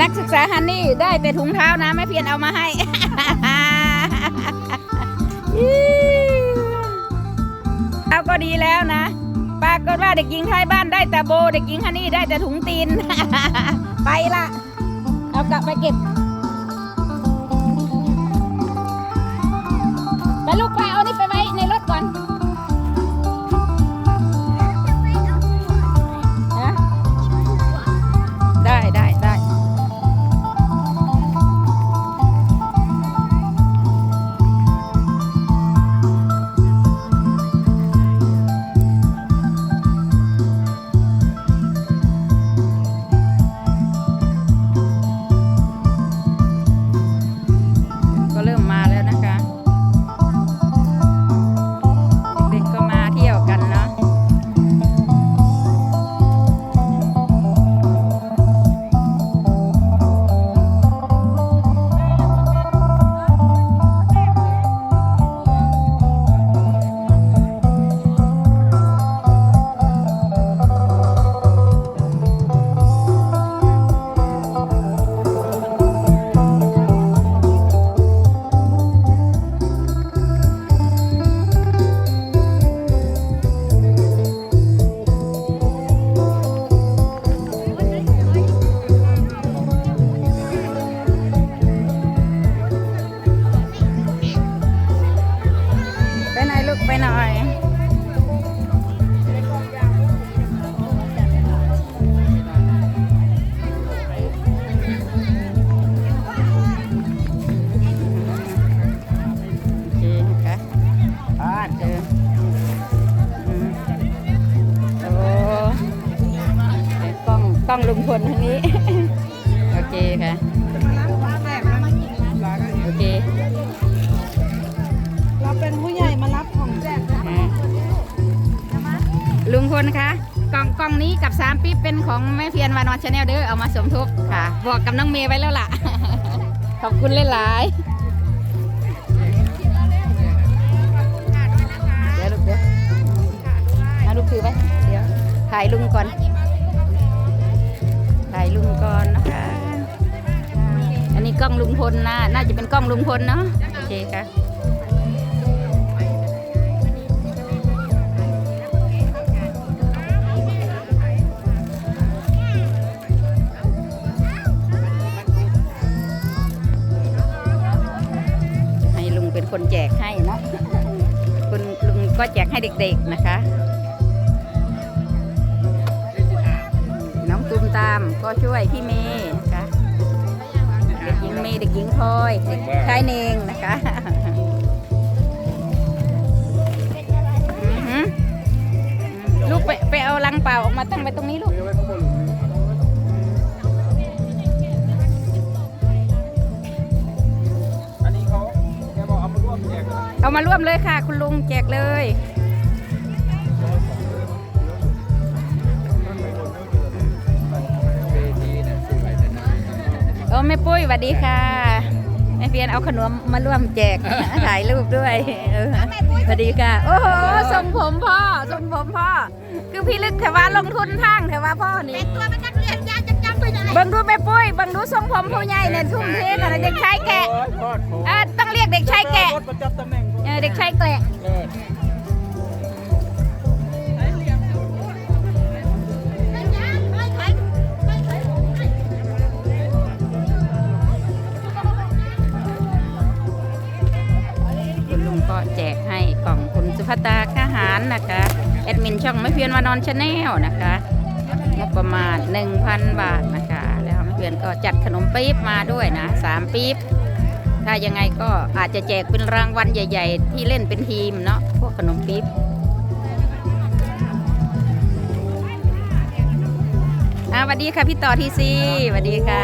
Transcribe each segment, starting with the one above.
นักศึกษาฮันนี่ได้แต่ถุงเท้านะไม่เพียนเอามาให้ เอาก็ดีแล้วนะ ปรากฏว่าเด็กหญิงท้ายบ้านได้แต่โบ เด็กหญิงฮันนี่ได้แต่ถุงตีน ไปละ เอากลับไปเก็บ ไปหน่อยโอเคค่ะอ่าเจออืมโอ้ไอ้กล้องกล้องลุงพลทางนี้ โอเคค่ะ ลุงพลคะ กล่องกล่องนี้กับสามปิ๊บเป็นของแม่เพียนวานอนชาแนลเด้อเอามาสมทบค่ะบอกกับน้องเมย์ไว้แล้วล่ะ ขอบคุณหลายๆเดี๋ยวลูกเดี๋ยวเอาลูกถือไว้เดี๋ยวถ่ายลุงก่อนถ่ายลุงก่อนนะคะ อันนี้กล้องลุงพลนะ น่าจะเป็นกล้องลุงพลเนาะโอเคค่ะ คนแจกให้เนาะคุณลุงก็แจกให้เด็กๆนะคะ น้องตูมตามก็ช่วยพี่เมย์นะคะเด็กหญิงเมย์เด็กหญิงพลอยเด็กชายเนงนะคะลูกไปไปเอาลังเปล่าออกมาตั้งไว้ตรงนี้ลูก เอามาร่วมเลยค่ะ คุณลุงแจกเลยเวทีเนี่ยสวยแต่นะโอ้แม่ปุ้ยสวัสดีค่ะแม่เพียนเอาขนมมาร่วมแจก ถ่ายรูปด้วยเออสวัสดีค่ะ โอ้โหทรงผมพ่อทรงผมพ่อ คือพี่ลึกแต่ว่าลงทุนทางแต่ว่าพ่อนี่ตัวเป็นนักเรียนยาจะจำไปไหนเบังดูแม่ปุ้ยเบังดูทรงผมผู้ใหญ่เนี่ยทุ่มเทขนาดเด็กชายแกะโอ้ยโทษโทษเออต้องเรียกเด็กชายแกะ นะคะแอดมินช่องไม่เพียนวานอนชาแนลนะคะงบประมาณ 1,000 บาทนะคะ แล้วไม่เพียนก็จัดขนมปี๊บมาด้วยนะสามปี๊บถ้ายังไงก็อาจจะแจกเป็นรางวัลใหญ่ ๆ ที่เล่นเป็นทีมเนาะพวกขนมปี๊บอ่าสวัสดีค่ะพี่ต่อทีซีสวัสดีค่ะ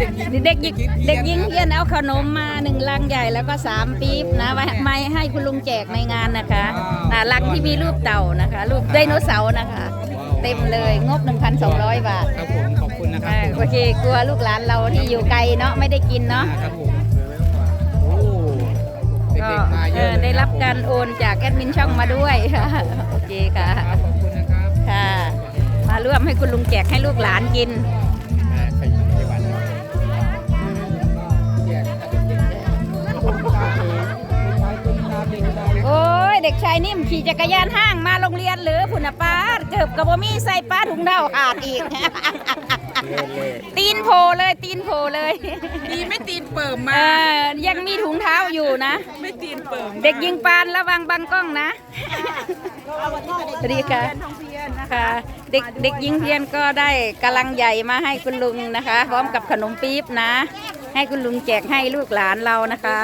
เด็กหญิงเด็กหญิงเด็กหญิงเพียนเอาขนมมาหนึ่งลังใหญ่แล้วก็สามปี๊บนะไว้ไม่ให้คุณลุงแจกในงานนะคะอ่าลังที่มีรูปเต่านะคะ รูปไดโนเสาร์นะคะ เต็มเลยงบ 1,200 บาทครับผมขอบคุณนะครัอ่าบโอเคกลัวลูกหลานเราที่อยู่ไกลเนาะไม่ได้กินเนาะครับผมโอ้เก็ด็กๆมาเยเออะอเลยได้รับการโอนจากแอดมินช่องมาด้วยโอเคค่ะครับขอบคุณนะครับค่ะ มาร่วมให้คุณลุงแจกให้ลูกหลานกิน โอ้ยเด็กชายนิ่มขี่จักรยานห้างมาโรงเรียนหรือผุนป้าเกือบกับบมีใส่ป้าถุงเน่าขาดอีก ตีนโพเลยตีนโพเลย ดีไม่ตีนเปิ่มเอมาอยังมีถุงเท้าอยู่นะ ไม่ตีนเปิ่มเด็กยิงปานระวังบังกล้องนะสวัสดีค่ะค่ะ เด็กเด็กยิงเพียนก็ได้กำลังใหญ่มาให้คุณลุงนะคะ พร้อมกับขนมปี๊บนะ ให้คุณลุงแจกให้ลูกหลานเรานะคะ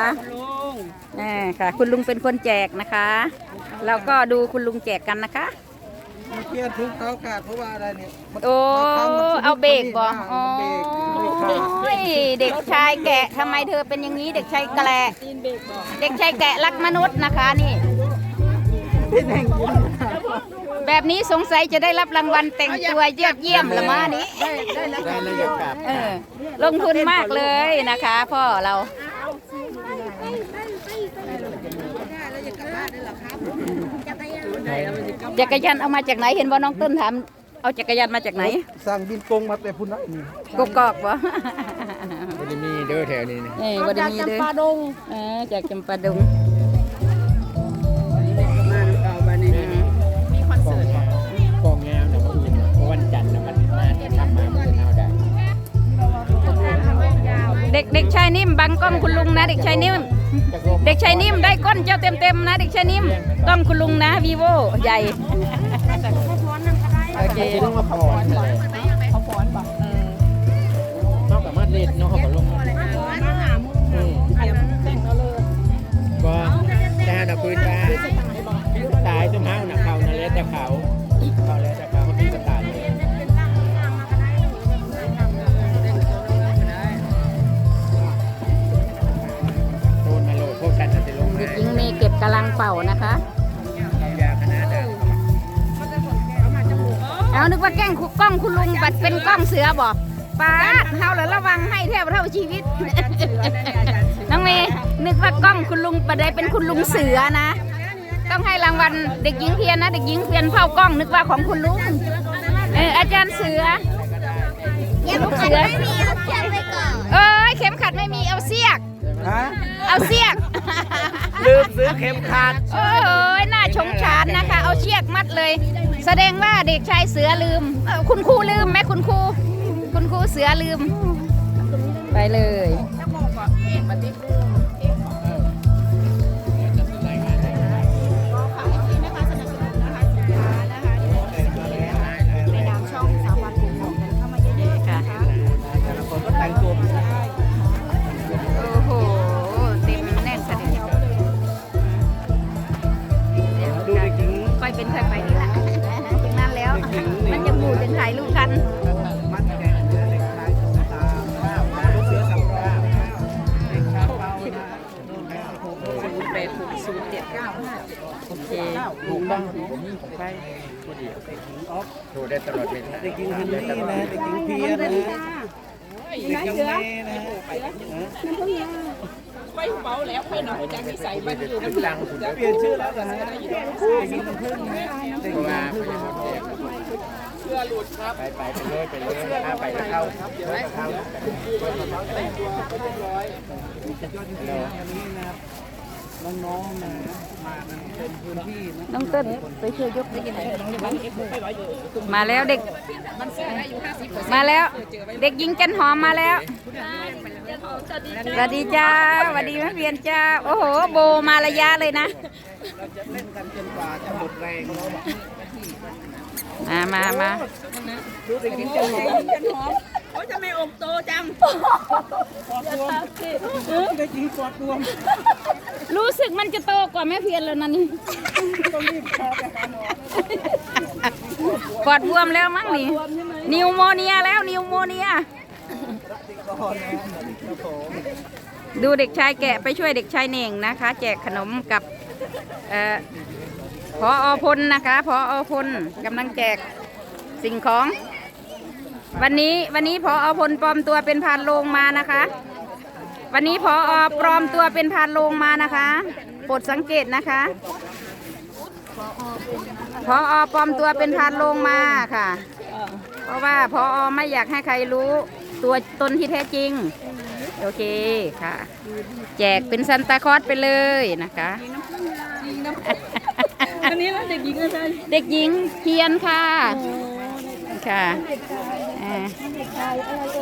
อ่าค่ะ คุณลุงเป็นคนแจกนะคะเราก็ดูคุณลุงแจกกันนะคะเพี้ยนทุกเขาขาดเพราะว่าอะไรเนี่ยโอ้เอาเบรกบ่อ๋อเบรกโอ้ยเด็กชายแกะทำไมเธอเป็นอย่างนี้เด็กชายแกะเด็กชายแกะรักมนุษย์นะคะนี่แบบนี้สงสัยจะได้รับรางวัลแต่งตัวยอดเยี่ยมละมานี้ได้แล้วอยากกลับเออ ลงทุนมากเลยนะคะ พ่อเรา จักรยานเอามาจากไหนเห็นว่าน้องต้นถาม เอาจักรยานมาจากไหนสั่งบินกงมาแต่พุ่นนะนี่กกอกบ่มันจะมีเด้อแถวนี้นะนี่วันนี้เด้อเออจากจำปาดง นิ่มบังกล้องคุณลุงนะ เด็กชายนิ่มจากโลกเด็กชายนิ่มได้ก้นเจ้าเต็มๆนะ เด็กชายนิ่มกล้องคุณลุงนะวีโวใหญ่โอเคำลังเป่านะคะยาคณะดังเอานึกว่าแกล้งคุกกล้องคุณลุงบัดเป็นกล้องเสือบอกป้าดเฮาเหรอระวังให้แทบเท่าชีวิต น้องเมย์นึกว่ากล้องคุณลุงบัดได้เป็นคุณลุงเสือนะ ต้องให้รางวัลเด็กหญิงเพียรนะ เด็กหญิงเพียรเฝ้ากล้องนึกว่าของคุณลุงเอออาจารย์เสือลูกเสือเอ้ยเข็มขัดไม่มีเอาเสียก ฮะเอาเสียก ลืมซื้อเข็มขัดโอ้ยน่าชงชานนะคะ เอาเชือกมัดเลย แสดงว่าเด็กชายเสือลืมเอ่อคุณครูลืมไหมคุณครู คุณครูเสือลืม ไปเลยใน หกศูนย์เจ็ดเก้าห้าโอเคถูกต้องใช่พอดีโทรได้ตลอดเวลาเด็กหญิงฮันนี่นะเด็กหญิงเพียรนะเด็กหญิงเมย์นะไปเบาแล้วไปหน่อยจากนิสัยมันอยู่น้ำลังจะเปลี่ยนชื่อแล้วเหรอฮะเด็กหญิงน้ำผึ้งนะเด็กหญิงน้ำผึ้งเชื่อหลุดครับ ไปไปไปเลยไปเลยถ้าไปแล้วเข้าเข้าน้องๆนะ มามันเป็นพื้นที่นะน้องเต้นไปช่วยยกมาแล้วเด็ก มาแล้ว เด็กหญิงจันหอมมาแล้วสวัสดีจ้าสวัสดีแม่เพียนจ้า โอ้โห โบมาระยะเลยนะเล่นกันจนกว่าจะหมดแรงมามามาดูเด็กหญิงจันหอมโอ้ยทำไมอกโตจังเด็กหญิงกอดรวม รู้สึกมันจะโตกว่าแม่เพียนแล้วนะนี่ปอดบวมแล้วมั้งนี่นิวโมเนียแล้วนิวโมเนีย ดูเด็กชายแกะไปช่วยเด็กชายเน่งนะคะ แจกขนมกับพออพลนะคะพออพลกำลังแจกสิ่งของ วันนี้วันนี้พออพลปลอมตัวเป็นพานโลงมานะคะ วันนี้พออปลอมตัวเป็นพานโลงมานะคะโปรดสังเกตนะคะพออปลอมตัวเป็นพานโลงมาค่ะ เพราะว่าพออไม่อยากให้ใครรู้ตัวตนที่แท้จริง โอเคค่ะ แจกเป็นซันตาคลอสไปเลยนะคะนี้แล้เด็กหญิงอะไรเด็กหญิงเพียนค่ะค่ะ